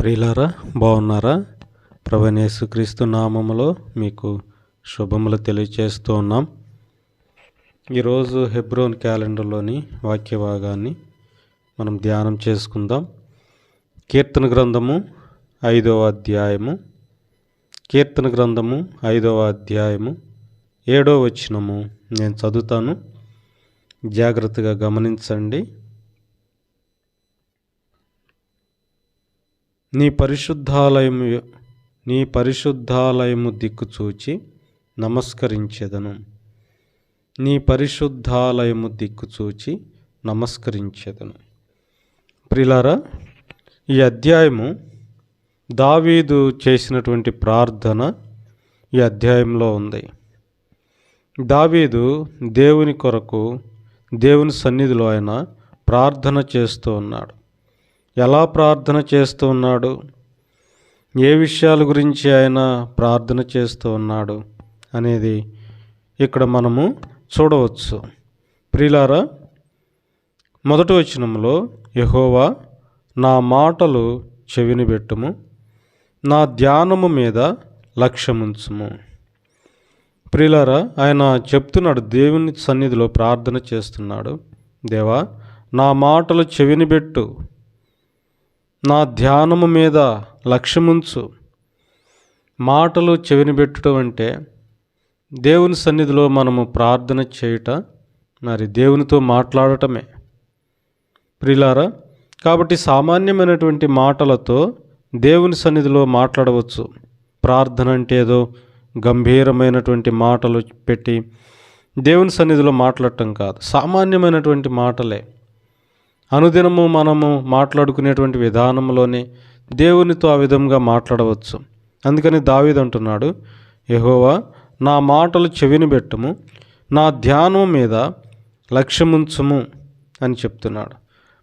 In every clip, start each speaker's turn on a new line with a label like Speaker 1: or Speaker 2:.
Speaker 1: ప్రియులారా బాగున్నారా? క్రీస్తు నామములో మీకు శుభములు తెలియచేస్తూ ఉన్నాం. ఈరోజు హెబ్రోన్ క్యాలెండర్లోని వాక్య భాగాన్ని మనం ధ్యానం చేసుకుందాం. కీర్తన గ్రంథము ఐదవ అధ్యాయము. కీర్తన గ్రంథము ఐదవ అధ్యాయము. ఏడో వచనము నేను చదువుతాను. జాగ్రత్తగా గమనించండి. నీ పరిశుద్ధాలయము నీ పరిశుద్ధాలయము దిక్కు చూచి నమస్కరించెదను. నీ పరిశుద్ధాలయము దిక్కు చూచి నమస్కరించెదను. ప్రిలారా ఈ అధ్యాయము దావీదు చేసినటువంటి ప్రార్థన ఈ అధ్యాయంలో ఉంది. దావీదు దేవుని కొరకు దేవుని సన్నిధిలో ఆయన ప్రార్థన చేస్తూ ఉన్నాడు. ఎలా ప్రార్థన చేస్తూ ఉన్నాడు? ఏ విషయాల గురించి ఆయన ప్రార్థన చేస్తూ ఉన్నాడు? అనేది ఇక్కడ మనము చూడవచ్చు. ప్రిలారా మొదటి వచనంలో యహోవా నా మాటలు చెవిని పెట్టుము నా ధ్యానము మీద లక్ష్యముంచుము. ప్రిలారా ఆయన చెప్తున్నాడు దేవుని సన్నిధిలో ప్రార్థన చేస్తున్నాడు. దేవా నా మాటలు చెవిని పెట్టు. నా ధ్యానము మీద లక్ష్యముంచు. మాటలు చెవిని పెట్టడం అంటే దేవుని సన్నిధిలో మనము ప్రార్థన చేయుట మరి దేవునితో మాట్లాడటమే. ప్రిలారా కాబట్టి సామాన్యమైనటువంటి మాటలతో దేవుని సన్నిధిలో మాట్లాడవచ్చు. ప్రార్థన అంటే ఏదో గంభీరమైనటువంటి మాటలు పెట్టి దేవుని సన్నిధిలో మాట్లాడటం కాదు. సామాన్యమైనటువంటి మాటలే. అనుదినము మనము మాట్లాడుకునేటువంటి విధానంలోనే దేవునితో ఆ విధంగా మాట్లాడవచ్చు. అందుకని దావీదు అంటున్నాడు యహోవా నా మాటలు చెవిని పెట్టుము నా ధ్యానం మీద లక్ష్యముంచుము అని చెప్తున్నాడు.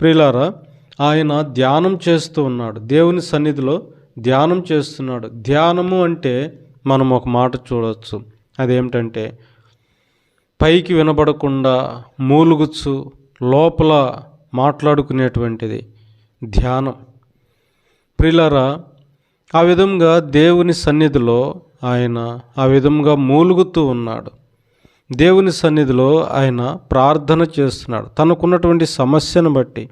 Speaker 1: ప్రియులారా ఆయన ధ్యానం చేస్తూ ఉన్నాడు. దేవుని సన్నిధిలో ధ్యానం చేస్తున్నాడు. ధ్యానము అంటే మనం ఒక మాట చూడవచ్చు అదేమిటంటే పైకి వినబడకుండా మూలుగుచ్చు లోపల మాట్లాడుకునేటువంటిది. ధ్యానం. ప్రిలరా ఆ విధంగా దేవుని సన్నిధిలో ఆయన ఆ విధంగా మూలుగుతూ ఉన్నాడు. దేవుని సన్నిధిలో ఆయన ప్రార్థన చేస్తున్నాడు. తనకున్నటువంటి సమస్యను బట్టి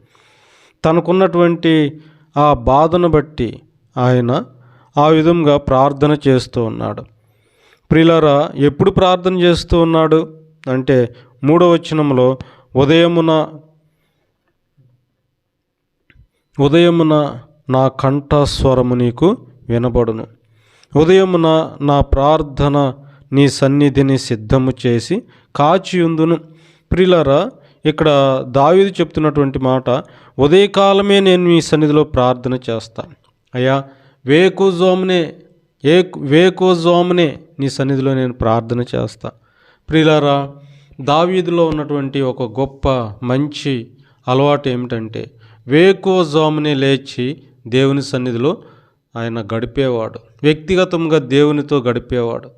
Speaker 1: తనకున్నటువంటి ఆ బాధను బట్టి ఆయన ఆ విధంగా ప్రార్థన చేస్తూ ఉన్నాడు. ప్రిలరా ఎప్పుడు ప్రార్థన చేస్తూ ఉన్నాడు? అంటే మూడో వచనంలో ఉదయమున ఉదయమున నా కంఠస్వరము నీకు వినబడును. ఉదయమున నా ప్రార్థన నీ సన్నిధిని సిద్ధము చేసి కాచియుందును. ప్రిలరా ఇక్కడ దావీదు చెప్తున్నటువంటి మాట ఉదయకాలమే నేను మీ సన్నిధిలో ప్రార్థన చేస్తాను అయ్యా వేకుజోమునే ఏ వేకోజోమునే నీ సన్నిధిలో నేను ప్రార్థన చేస్తా. ప్రిలారా దావీదులో ఉన్నటువంటి ఒక గొప్ప మంచి అలవాటు ఏమిటంటే వేకోజామునే లేచి దేవుని సన్నిధిలో ఆయన గడిపేవాడు. వ్యక్తిగతంగా దేవునితో గడిపేవాడు.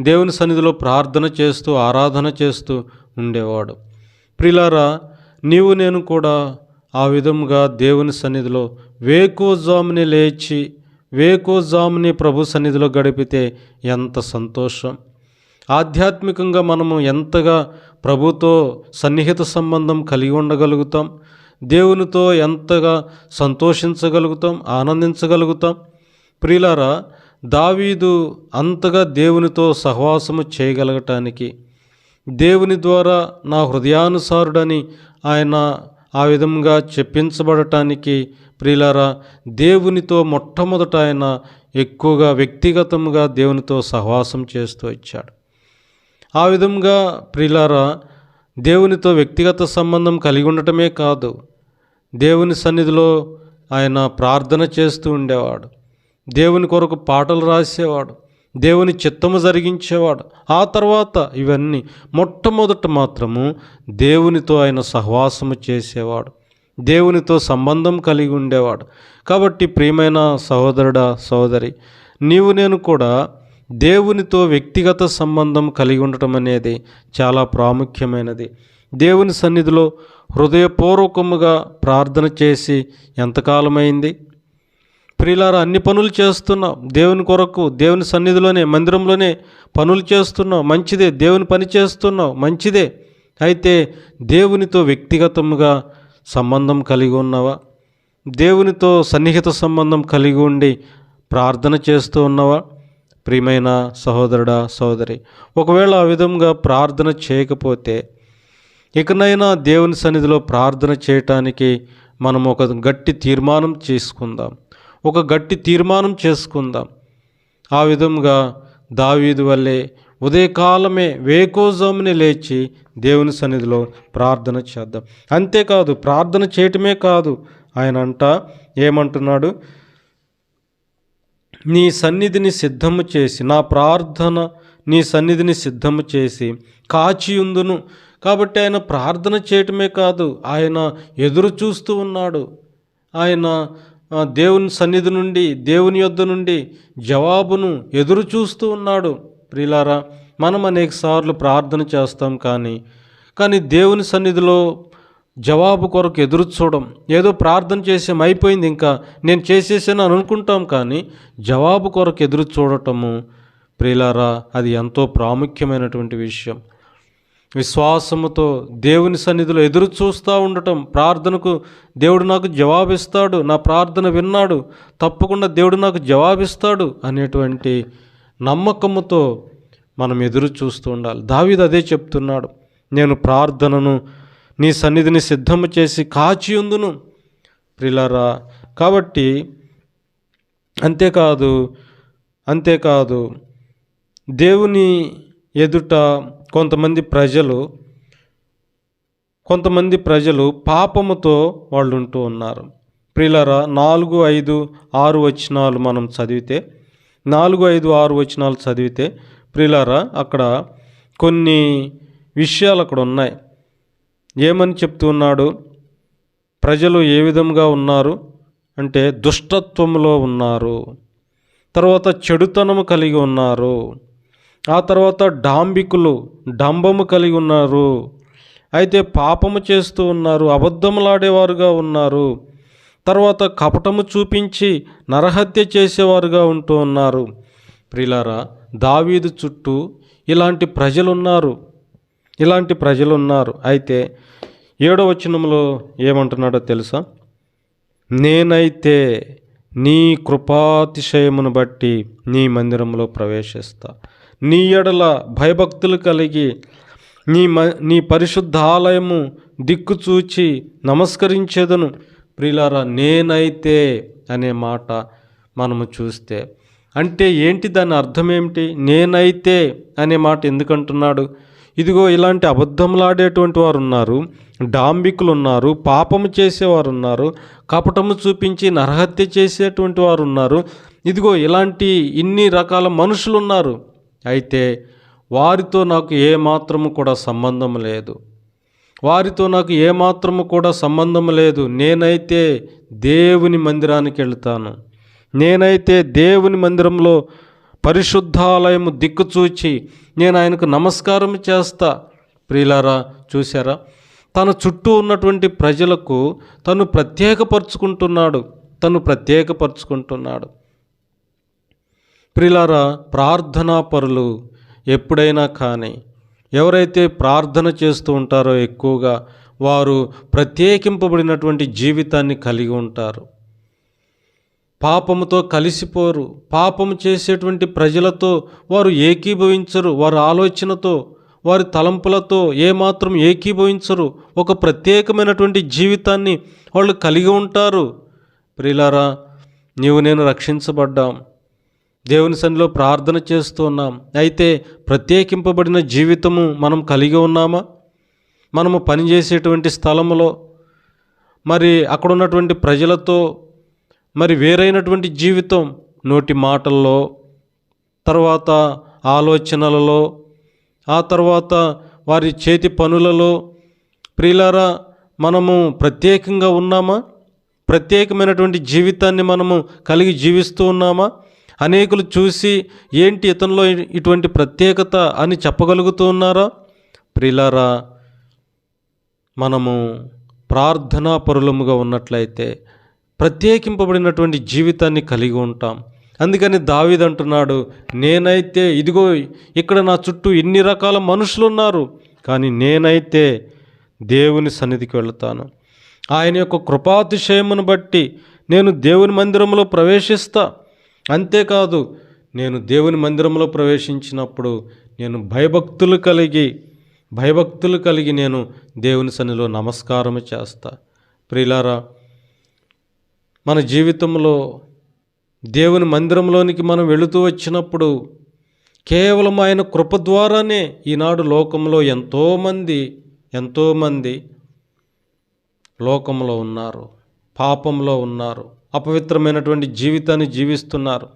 Speaker 1: దేవుని సన్నిధిలో ప్రార్థన చేస్తూ ఆరాధన చేస్తూ ఉండేవాడు. ప్రిలారా నీవు నేను కూడా ఆ విధంగా దేవుని సన్నిధిలో వేకోజాముని లేచి వేకోజాముని ప్రభు సన్నిధిలో గడిపితే ఎంత సంతోషం. ఆధ్యాత్మికంగా మనము ఎంతగా ప్రభుతో సన్నిహిత సంబంధం కలిగి ఉండగలుగుతాం. దేవునితో ఎంతగా సంతోషించగలుగుతాం ఆనందించగలుగుతాం. ప్రియులారా దావీదు అంతగా దేవునితో సహవాసము చేయగలగటానికి దేవుని ద్వారా నా హృదయానుసారుడని ఆయన ఆ విధంగా చెప్పించబడటానికి ప్రియులారా దేవునితో మొట్టమొదట ఆయన ఎక్కువగా వ్యక్తిగతంగా దేవునితో సహవాసం చేస్తూ వచ్చాడు. ఆ విధంగా ప్రియులారా దేవునితో వ్యక్తిగత సంబంధం కలిగి ఉండటమే కాదు. దేవుని సన్నిధిలో ఆయన ప్రార్థన చేస్తూ ఉండేవాడు. దేవుని కొరకు పాటలు రాసేవాడు. దేవుని చిత్తము జరిగించేవాడు. ఆ తర్వాత ఇవన్నీ మొట్టమొదట మాత్రము దేవునితో ఆయన సహవాసము చేసేవాడు. దేవునితో సంబంధం కలిగి ఉండేవాడు. కాబట్టి ప్రియమైన సహోదరుడా సహోదరి నీవు నేను కూడా దేవునితో వ్యక్తిగత సంబంధం కలిగి ఉండటం అనేది చాలా ప్రాముఖ్యమైనది. దేవుని సన్నిధిలో హృదయపూర్వకముగా ప్రార్థన చేసి ఎంతకాలమైంది? ప్రియులారా అన్ని పనులు చేస్తున్నాం దేవుని కొరకు దేవుని సన్నిధిలోనే మందిరంలోనే పనులు చేస్తున్నావు. మంచిదే. దేవుని పని చేస్తున్నావు. మంచిదే. అయితే దేవునితో వ్యక్తిగతంగా సంబంధం కలిగి ఉన్నావా? దేవునితో సన్నిహిత సంబంధం కలిగి ఉండి ప్రార్థన చేస్తూ ఉన్నావా? ప్రియమైన సహోదరుడా సహోదరి ఒకవేళ ఆ విధంగా ప్రార్థన చేయకపోతే ఇకనైనా దేవుని సన్నిధిలో ప్రార్థన చేయటానికి మనం ఒక గట్టి తీర్మానం చేసుకుందాం. ఒక గట్టి తీర్మానం చేసుకుందాం. ఆ విధంగా దావీదు వల్లే ఉదయకాలమే వేకోజామునే లేచి దేవుని సన్నిధిలో ప్రార్థన చేద్దాం. అంతేకాదు ప్రార్థన చేయటమే కాదు ఆయన అంట ఏమంటున్నాడు? నీ సన్నిధిని సిద్ధము చేసి నా ప్రార్థన నీ సన్నిధిని సిద్ధము చేసి కాచియుందును కాబట్టి ఆయన ప్రార్థన చేయటమే కాదు ఆయన ఎదురు చూస్తూ ఉన్నాడు. ఆయన దేవుని సన్నిధి నుండి దేవుని యొద్ద నుండి జవాబును ఎదురు చూస్తూ ఉన్నాడు. ప్రిలారా మనం అనేక సార్లు ప్రార్థన చేస్తాం కానీ కానీ దేవుని సన్నిధిలో జవాబు కొరకు ఎదురు చూడం ఏదో ప్రార్థన చేసాం అయిపోయింది ఇంకా. నేను చేసేసాను అని అనుకుంటాం కానీ జవాబు కొరకు ఎదురు చూడటము ప్రియులారా అది ఎంతో ప్రాముఖ్యమైనటువంటి విషయం. విశ్వాసముతో దేవుని సన్నిధిలో ఎదురు చూస్తూ ఉండటం. ప్రార్థనకు దేవుడు నాకు జవాబిస్తాడు. నా ప్రార్థన విన్నాడు. తప్పకుండా దేవుడు నాకు జవాబిస్తాడు అనేటువంటి నమ్మకముతో మనం ఎదురు చూస్తూ ఉండాలి. దావిది అదే చెప్తున్నాడు. నేను ప్రార్థనను నీ సన్నిధిని సిద్ధము చేసి కాచి ఉందును. ప్రిలరా కాబట్టి అంతేకాదు అంతేకాదు దేవుని ఎదుట కొంతమంది ప్రజలు కొంతమంది ప్రజలు పాపముతో వాళ్ళు ఉంటూ ఉన్నారు. ప్రిలరా నాలుగు ఐదు ఆరు వచనాలు మనం చదివితే నాలుగు ఐదు ఆరు వచనాలు చదివితే ప్రిలరా అక్కడ కొన్ని విషయాలు అక్కడ ఉన్నాయి. ఏమని చెప్తున్నాడు ప్రజలు ఏ విధంగా ఉన్నారు? అంటే దుష్టత్వంలో ఉన్నారు. తర్వాత చెడుతనము కలిగి ఉన్నారు. ఆ తర్వాత డాంబికులు డంబము కలిగి ఉన్నారు. అయితే పాపము చేస్తూ ఉన్నారు అబద్ధములాడేవారుగా ఉన్నారు. తర్వాత కపటము చూపించి నరహత్య చేసేవారుగా ఉంటూ ఉన్నారు. ప్రిలారా దావీదు చుట్టూ ఇలాంటి ప్రజలు ఉన్నారు ఇలాంటి ప్రజలు ఉన్నారు అయితే ఏడో వచనంలో ఏమంటున్నాడో తెలుసా? నేనైతే నీ కృపాతిశయమును బట్టి నీ మందిరంలో ప్రవేశిస్తా. నీ ఎడల భయభక్తులు కలిగి నీ మ నీ పరిశుద్ధ ఆలయము దిక్కు చూచి నమస్కరించేదను. ప్రిలారా నేనైతే అనే మాట మనము చూస్తే అంటే ఏంటి దాని అర్థం ఏమిటి? నేనైతే అనే మాట ఎందుకంటున్నాడు? ఇదిగో ఇలాంటి అబద్ధములాడేటువంటి వారు ఉన్నారు డాంబికులు ఉన్నారు పాపము చేసేవారు ఉన్నారు కపటము చూపించి నరహత్య చేసేటువంటి వారు ఉన్నారు ఇదిగో ఇలాంటి ఇన్ని రకాల మనుషులు ఉన్నారు అయితే వారితో నాకు ఏ మాత్రము కూడా సంబంధం లేదు. వారితో నాకు ఏమాత్రము కూడా సంబంధం లేదు. నేనైతే దేవుని మందిరానికి వెళ్తాను. నేనైతే దేవుని మందిరంలో పరిశుద్ధాలయము దిక్కుచూచి నేను ఆయనకు నమస్కారం చేస్తా. ప్రియులారా చూశారా? తన చుట్టూ ఉన్నటువంటి ప్రజలకు తను ప్రత్యేకపరుచుకుంటున్నాడు. తను ప్రత్యేకపరుచుకుంటున్నాడు. ప్రిలారా ప్రార్థనా పరులు ఎప్పుడైనా కానీ ఎవరైతే ప్రార్థన చేస్తూ ఉంటారో ఎక్కువగా వారు ప్రత్యేకింపబడినటువంటి జీవితాన్ని కలిగి ఉంటారు. పాపముతో కలిసిపోరు. పాపము చేసేటువంటి ప్రజలతో వారు ఏకీభవించరు. వారి ఆలోచనతో వారి తలంపులతో ఏమాత్రం ఏకీభవించరు. ఒక ప్రత్యేకమైనటువంటి జీవితాన్ని వాళ్ళు కలిగి ఉంటారు. ప్రియులారా నీవు నేను రక్షించబడ్డాం. దేవుని సన్నిలో ప్రార్థన చేస్తున్నాం అయితే ప్రత్యేకింపబడిన జీవితము మనం కలిగి ఉన్నామా? మనము పనిచేసేటువంటి స్థలములో మరి అక్కడ ఉన్నటువంటి ప్రజలతో మరి వేరైనటువంటి జీవితం నోటి మాటల్లో తర్వాత ఆలోచనలలో ఆ తర్వాత వారి చేతి పనులలో. ప్రియులారా మనము ప్రత్యేకంగా ఉన్నామా? ప్రత్యేకమైనటువంటి జీవితాన్ని మనము కలిగి జీవిస్తూ ఉన్నామా? అనేకులు చూసి ఏంటి ఇతనిలో ఇటువంటి ప్రత్యేకత అని చెప్పగలుగుతూ ఉన్నారా? ప్రిలారా మనము ప్రార్థనా పరులముగా ఉన్నట్లయితే ప్రత్యేకింపబడినటువంటి జీవితాన్ని కలిగి ఉంటాం. అందుకని దావిద్ అంటున్నాడు నేనైతే ఇదిగో ఇక్కడ నా చుట్టూ ఇన్ని రకాల మనుషులు ఉన్నారు కానీ నేనైతే దేవుని సన్నిధికి వెళతాను. ఆయన యొక్క కృపాతిశయమును బట్టి నేను దేవుని మందిరంలో ప్రవేశిస్తా. అంతేకాదు నేను దేవుని మందిరంలో ప్రవేశించినప్పుడు నేను భయభక్తులు కలిగి భయభక్తులు కలిగి నేను దేవుని సన్నిధిలో నమస్కారం చేస్తా. ప్రిలారా మన జీవితంలో దేవుని మందిరంలోనికి మనం వెళుతూ వచ్చినప్పుడు కేవలం ఆయన కృప ద్వారానే ఈనాడు లోకంలో ఎంతోమంది ఎంతోమంది లోకంలో ఉన్నారు పాపంలో ఉన్నారు అపవిత్రమైనటువంటి జీవితాన్ని జీవిస్తున్నారు.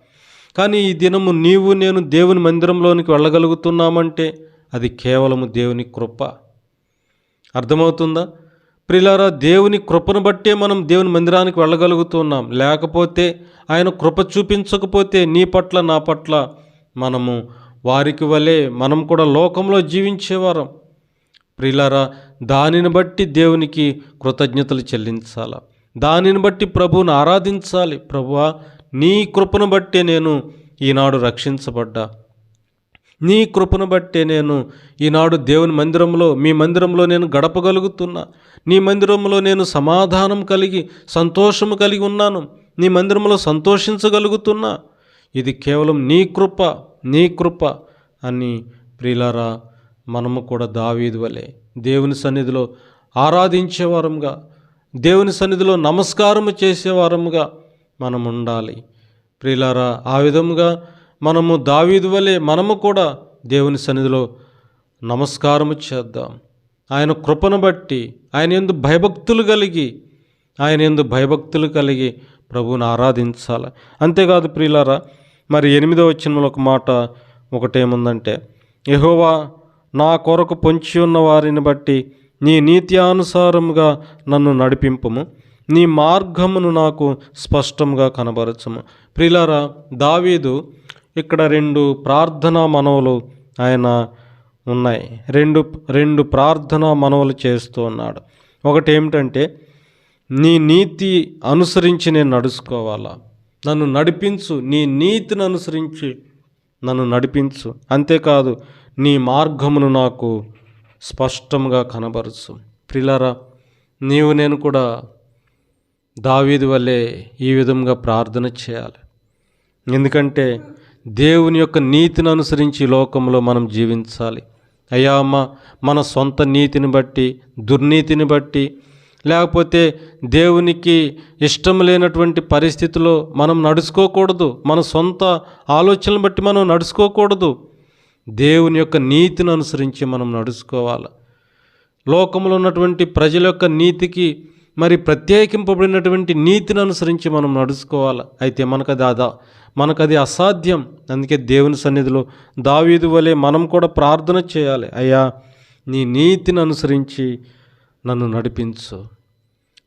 Speaker 1: కానీ ఈ దినము నీవు నేను దేవుని మందిరంలోనికి వెళ్ళగలుగుతున్నామంటే అది కేవలము దేవుని కృప. అర్థమవుతుందా? ప్రిలారా దేవుని కృపను బట్టే మనం దేవుని మందిరానికి వెళ్ళగలుగుతున్నాం లేకపోతే ఆయన కృప చూపించకపోతే నీ పట్ల నా పట్ల మనము వారికి వలె మనం కూడా లోకంలో జీవించేవారం. ప్రిలారా దానిని బట్టి దేవునికి కృతజ్ఞతలు చెల్లించాల? దానిని బట్టి ప్రభువును ఆరాధించాలి. ప్రభువా నీ కృపను బట్టే నేను ఈనాడు రక్షించబడ్డా. నీ కృపను బట్టే నేను ఈనాడు దేవుని మందిరంలో మీ మందిరంలో నేను గడపగలుగుతున్నా. నీ మందిరంలో నేను సమాధానం కలిగి సంతోషము కలిగి ఉన్నాను. నీ మందిరంలో సంతోషించగలుగుతున్నా. ఇది కేవలం నీ కృప నీ కృప అని ప్రియులారా మనము కూడా దావీదు వలె దేవుని సన్నిధిలో ఆరాధించేవారముగా దేవుని సన్నిధిలో నమస్కారము చేసేవారముగా మనం ఉండాలి ప్రియులారా ఆ విధముగా మనము దావీదు వలె మనము కూడా దేవుని సన్నిధిలో నమస్కారము చేద్దాం. ఆయన కృపను బట్టి ఆయన ఎందు భయభక్తులు కలిగి ఆయన ఎందు భయభక్తులు కలిగి ప్రభువుని ఆరాధించాలి. అంతేకాదు ప్రియులారా మరి ఎనిమిదో వచ్చిన ఒక మాట ఒకటేముందంటే యహోవా నా కొరకు పొంచి ఉన్న వారిని బట్టి నీ నీత్యానుసారముగా నన్ను నడిపింపము. నీ మార్గమును నాకు స్పష్టంగా కనబరచము. ప్రిలారా దావీదు ఇక్కడ రెండు ప్రార్థనా మనవులు ఆయన ఉన్నాయి. రెండు రెండు ప్రార్థనా మనవులు చేస్తూ ఉన్నాడు. ఒకటి ఏమిటంటే నీ నీతి అనుసరించి నేను నడుచుకోవాలా? నన్ను నడిపించు. నీ నీతిని అనుసరించి నన్ను నడిపించు. అంతేకాదు నీ మార్గమును నాకు స్పష్టంగా కనబరచు. ప్రిలరా నీవు నేను కూడా దావీది వల్లే ఈ విధంగా ప్రార్థన చేయాలి. ఎందుకంటే దేవుని యొక్క నీతిని అనుసరించి లోకంలో మనం జీవించాలి. అయ్యా అమ్మ మన సొంత నీతిని బట్టి దుర్నీతిని బట్టి లేకపోతే దేవునికి ఇష్టం లేనటువంటి పరిస్థితిలో మనం నడుచుకోకూడదు. మన సొంత ఆలోచనలు బట్టి మనం నడుచుకోకూడదు. దేవుని యొక్క నీతిని అనుసరించి మనం నడుచుకోవాలి. లోకంలో ఉన్నటువంటి ప్రజల యొక్క నీతికి మరి ప్రత్యేకింపబడినటువంటి నీతిని అనుసరించి మనం నడుచుకోవాలి. అయితే మనకు అది అసాధ్యం. అందుకే దేవుని సన్నిధిలో దావీదు వలె మనం కూడా ప్రార్థన చేయాలి. అయ్యా నీ నీతిని అనుసరించి నన్ను నడిపించు.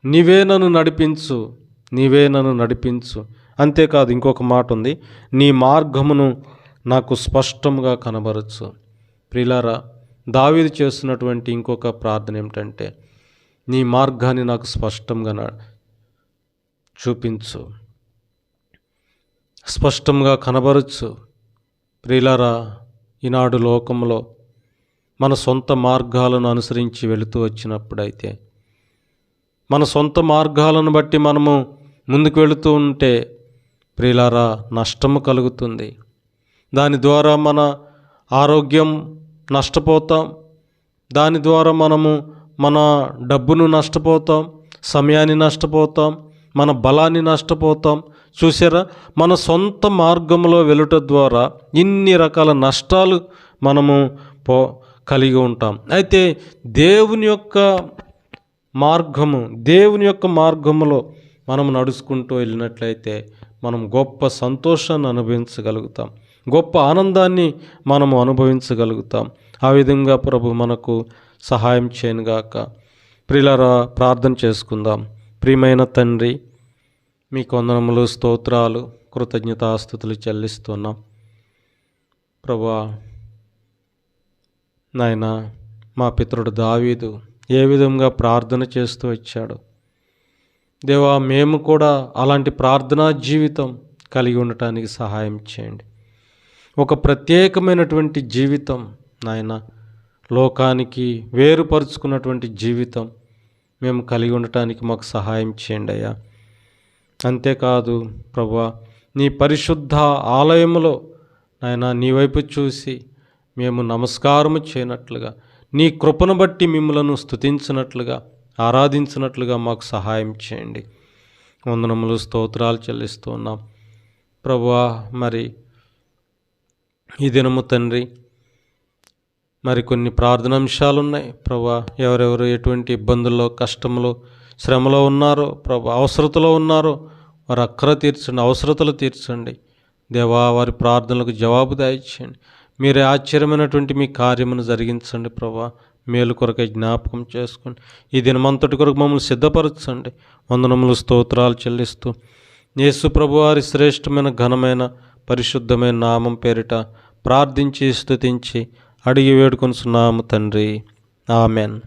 Speaker 1: నీవే నన్ను నడిపించు. నీవే నన్ను నడిపించు. అంతేకాదు ఇంకొక మాట ఉంది. నీ మార్గమును నాకు స్పష్టంగా కనబరచు. ప్రిలారా దావీదు చేస్తున్నటువంటి ఇంకొక ప్రార్థన ఏమిటంటే నీ మార్గాన్ని నాకు స్పష్టంగా న- చూపించు. స్పష్టంగా కనబరచు. ప్రియులారా ఈనాడు లోకంలో మన సొంత మార్గాలను అనుసరించి వెళుతూ వచ్చినప్పుడైతే మన సొంత మార్గాలను బట్టి మనము ముందుకు వెళుతూ ఉంటే ప్రియులారా నష్టము కలుగుతుంది. దాని ద్వారా మన ఆరోగ్యం నష్టపోతాం. దాని ద్వారా మనము మన డబ్బును నష్టపోతాం. సమయాన్ని నష్టపోతాం. మన బలాన్ని నష్టపోతాం. చూసారా మన సొంత మార్గంలో వెళ్ళటం ద్వారా ఇన్ని రకాల నష్టాలు మనము పో కలిగి ఉంటాం. అయితే దేవుని యొక్క మార్గము దేవుని యొక్క మార్గములో మనం నడుచుకుంటూ వెళ్ళినట్లయితే మనం గొప్ప సంతోషాన్ని అనుభవించగలుగుతాం. గొప్ప ఆనందాన్ని మనము అనుభవించగలుగుతాం. ఆ విధంగా ప్రభు మనకు సహాయం చేయనుగాక. ప్రిలరా ప్రార్థన చేసుకుందాం. ప్రియమైన తండ్రి మీ కొందనములు స్తోత్రాలు కృతజ్ఞతాస్థుతులు చెల్లిస్తున్నాం. ప్రభా నాయన మా పితరుడు దావీదు ఏ విధంగా ప్రార్థన చేస్తూ వచ్చాడు? దేవా మేము కూడా అలాంటి ప్రార్థనా జీవితం కలిగి ఉండటానికి సహాయం చేయండి. ఒక ప్రత్యేకమైనటువంటి జీవితం నాయన లోకానికి వేరుపరుచుకున్నటువంటి జీవితం మేము కలిగి ఉండటానికి మాకు సహాయం చేయండి అయ్యా. అంతేకాదు ప్రభా నీ పరిశుద్ధ ఆలయములో నాయన నీ వైపు చూసి మేము నమస్కారము చేయనట్లుగా నీ కృపను బట్టి మిమ్మలను స్తుతించినట్లుగా ఆరాధించినట్లుగా మాకు సహాయం చేయండి. వందనములు స్తోత్రాలు చెల్లిస్తూ ఉన్నాం. ప్రభువా మరి ఈ దినము తండ్రి మరి కొన్ని ప్రార్థనాంశాలు ఉన్నాయి ప్రభా ఎవరెవరు ఎటువంటి ఇబ్బందుల్లో కష్టంలో శ్రమలో ఉన్నారో ప్రభు అవసరతలో ఉన్నారో. వారి అక్కర తీర్చండి అవసరతలు తీర్చండి. దేవా వారి ప్రార్థనలకు జవాబు దాయిచ్చండి మీరే ఆశ్చర్యమైనటువంటి మీ కార్యమును జరిగించండి ప్రభా. మేలు కొరకై జ్ఞాపకం చేసుకోండి ఈ దినమంతటి కొరకు మమ్మల్ని సిద్ధపరచండి. వందనములు స్తోత్రాలు చెల్లిస్తూ యేసు ప్రభు వారి శ్రేష్టమైన ఘనమైన పరిశుద్ధమైన నామం పేరిట ప్రార్థించి స్థుతించి అడిగి వేడుకొనుచున్నాము తండ్రి. ఆమెన్.